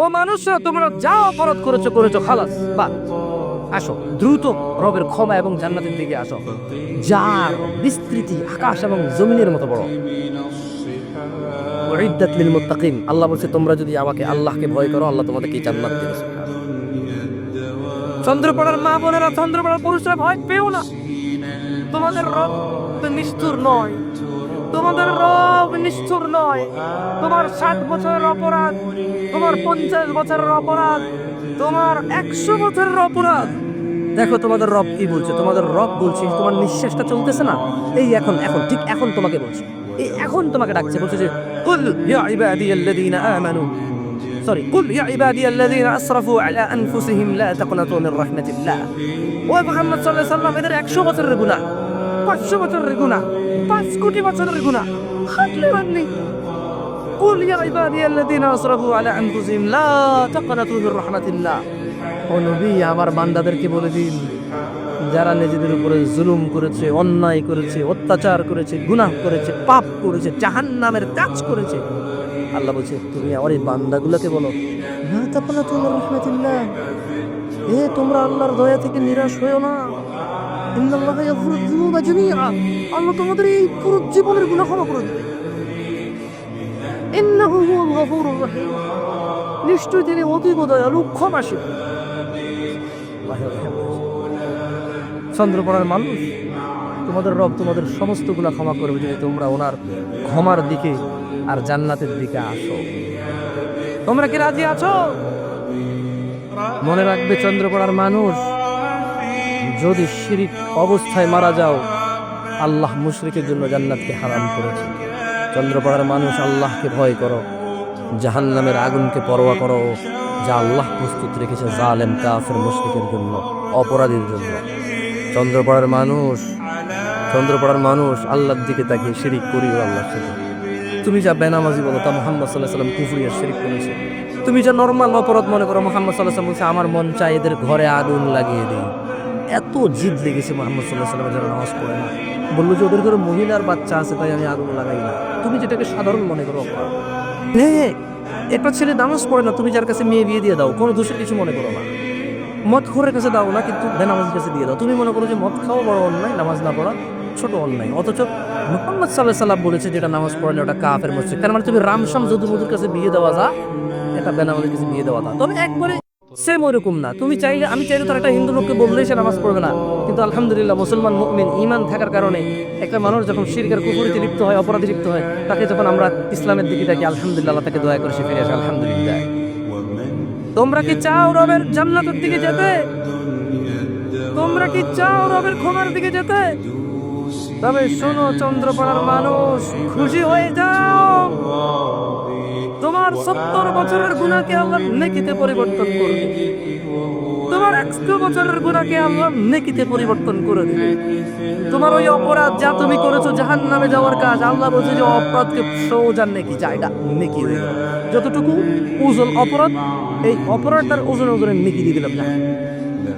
ও মানুষরা, তোমরা যা অপরাধ করেছ করেছ খালাস। বা আসো, দ্রুত রবের ক্ষমা এবং জান্নাতের দিকে আসো। যার বিস্তৃতি আকাশ এবং জমিনের মতো বড়। উইদ্দাত লিল মুত্তাকিন। আল্লাহ বলছে, তোমরা যদি আমাকে আল্লাহকে ভয় করো, আল্লাহ তোমাদেরকে জান্নাত দেবে। চন্দ্রপড়ার মা বোনেরা, চন্দ্রপাড়ার পুরুষরা ভয় পেও না। তোমাদের রব নিষ্ঠুর নয়। তোমাদের রব নিষ্ঠুর নয়। তোমার ষাট বছরের অপরাধ, তোমার পঞ্চাশ বছরের অপরাধ, তোমার একশো বছরের অপরাধ। দেখো তোমাদের রব কি বলছে, তোমাদের রব বলছে, তোমার নিঃশ্বাসটা চলতেছে না? এই এখন এখন, ঠিক এখন তোমাকে বলছে। এই এখন তোমাকে ডাকছে, বলছে যে, কুল ইয়া ইবাদিয়াল্লাযীনা আমানু। সরি কুল ইয়া ইবাদিয়াল্লাযীনা আসরাফু আলা আনফুসিহিম লা তাকনাতু মির রাহমাতিল্লাহ। ও মুহাম্মদ সাল্লাল্লাহু আলাইহি সাল্লাম এদের 100 বছরের গুনাহ। 500 বছরের গুনাহ 5 কোটি বছরের গুনাহ হাতলে মাননি কুল ইয়া ইবাদিয়াল্লাযীনা আসরাফু আলা আনফুসিহিম, লা তাকনাতু মির রাহমাতিল্লাহ। ও নবী, আমার বান্দাদেরকে বলে দিন, যারা নিজেদের উপরে জুলুম করেছে, অন্যায় করেছে, অত্যাচার করেছে, গুনাহ করেছে, পাপ করেছে, জাহান্নামের কাজ করেছে, আল্লাহ বলছে, তুমি আমার এই বান্দাগুলোকে বলো না তাপনা তোমার রহমাতিল্লাহ। এ, তোমরা আল্লাহর দয়া থেকে নিরাশ হয়েও না। আল্লাহ তোমাদের এই পুরো জীবনের গুনাহ ক্ষমা করে দেবে। নিশ্চয় তিনি অতীব দয়ালু, ক্ষমাশীল। চন্দ্রপড়ার মানুষ, তোমাদের রব তোমাদের সমস্ত গুণা ক্ষমা করবে যদি তোমরা ওনার ক্ষমার দিকে আর জান্নাতের দিকে আসো। তোমরা কি রাজি আছো? মনে রাখবে চন্দ্রপড়ার মানুষ যদি শিরিক অবস্থায় মারা যাও, আল্লাহ মুশরিকের জন্য জান্নাতকে হারাম করেছে। চন্দ্রপাড়ার মানুষ আল্লাহকে ভয় করো, জাহান্নামের আগুনকে পরোয়া করো, যা আল্লাহ প্রস্তুত রেখেছে জালেম, কাফের, মুশরিকের জন্য, অপরাধীর জন্য। চন্দ্রপাড়ার মানুষ চন্দ্রপাড়ার মানুষ আল্লাহর দিকে তাকিয়ে শিরিক করিও আল্লাহর সাথে। তুমি যা বেনামাজি বলো, তা মোহাম্মদ সাল্লাহ সাল্লাম কুফরি আর শিরিক করেছে। তুমি যা নর্মাল অপরাধ মনে করো, মোহাম্মদ সাল্লাহ সাল্লাম বলছে, আমার মন চায় এদের ঘরে আগুন লাগিয়ে দিই। এত জিদ লেগেছে মোহাম্মদ সাল্লাহ সাল্লামের যারা নামাজ পড়ে না। বলল যে ওদের ঘরে মহিলার বাচ্চা আছে, তাই আমি আগুন লাগাই না। তুমি যেটাকে সাধারণ মনে করো একটা ছেলে নামাজ পড়ে না, তুমি যার কাছে মেয়ে বিয়ে দিয়ে দাও, কোনো দোষের কিছু মনে করো না। মদ খোরের কাছে দাও না, কিন্তু বেনামাজের কাছে দিয়ে দাও। তুমি মনে করো যে মদ খাওয়া বড় অন্যায়, নামাজ না পড়া ছোট অন্যায়। অথচ মোহাম্মদ সাল্লাহ সাল্লাম বলেছে, যেটা নামাজ পড়লে ওটা কাফের মসজিদ। তার মানে তুমি রামসাম যদুমধুর কাছে বিয়ে দেওয়া যা, এটা বেনামাজের কাছে বিয়ে দেওয়া যা। তবে একবারে সেম ওরকম না। তুমি চাইলে, আমি চাইলে তার একটা হিন্দু লোককে বললেই সে নামাজ পড়বে না। কিন্তু আলহামদুলিল্লাহ, মুসলমান মুমিন ইমান থাকার কারণে একটা মানুষ যখন শিরকের কুকুরিতে লিপ্ত হয়, অপরাধী লিপ্ত হয়, তাকে যখন আমরা ইসলামের দিকে তাকে আলহামদুলিল্লাহ তাকে দয়া করে সে ফিরে আসে, আলহামদুলিল্লাহ। তোমরা কি চাও রবের জান্নাতের দিকে যেতে? তোমরা কি চাও রবের ক্ষমার দিকে যেতে? তবে শোনো, চন্দ্রপাড়ার মানুষ, খুশি হয়ে যাও। তোমার সত্তর বছরের গুণাকে আল্লাহ নেকিতে পরিবর্তন করবে তোমার একশো বছরের গুণাকে আল্লাহ নেকিতে পরিবর্তন করে দেবে। তোমার ওই অপরাধ যা তুমি করেছ জাহান নামে যাওয়ার কাজ, আল্লাহ বলছে যে অপরাধকে সোজা নেকি জায়গা নেকি যতটুকু ওজন অপরাধ, এই অপরাধটার ওজন ওজনের নেকি দিয়ে দিলাম